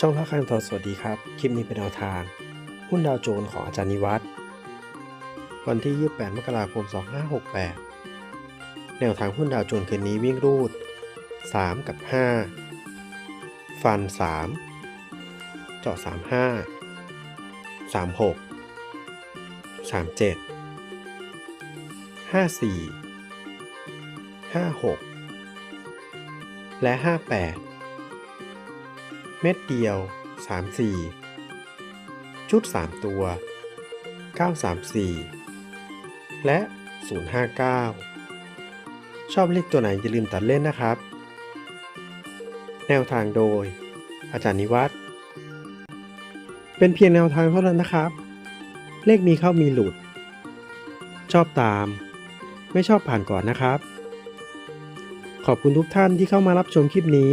ช่องท่าคันทอนสวัสดีครับ คลิปนี้เป็นแนวทาง หุ้นดาวโจนส์ของอาจารย์นิวัฒน์วันที่ 28 มกราคม 2568 แนวทางหุ้นดาวโจนส์คืนนี้วิ่งรูด 3 กับ 5 ฟัน 3 เจาะ 35 36 37 54 56 และ 58 เม็ดเดียว 34 ชุด 3 ตัว 934 และ 059 ชอบเลขตัวไหนอย่าลืมตัดเล่นนะครับ แนวทางโดย อาจารย์นิวัฒน์เป็นเพียงแนวทางเท่านั้นนะครับ เลขมีเข้ามีหลุด ชอบตาม ไม่ชอบผ่านก่อนนะครับ ขอบคุณทุกท่านที่เข้ามารับชมคลิปนี้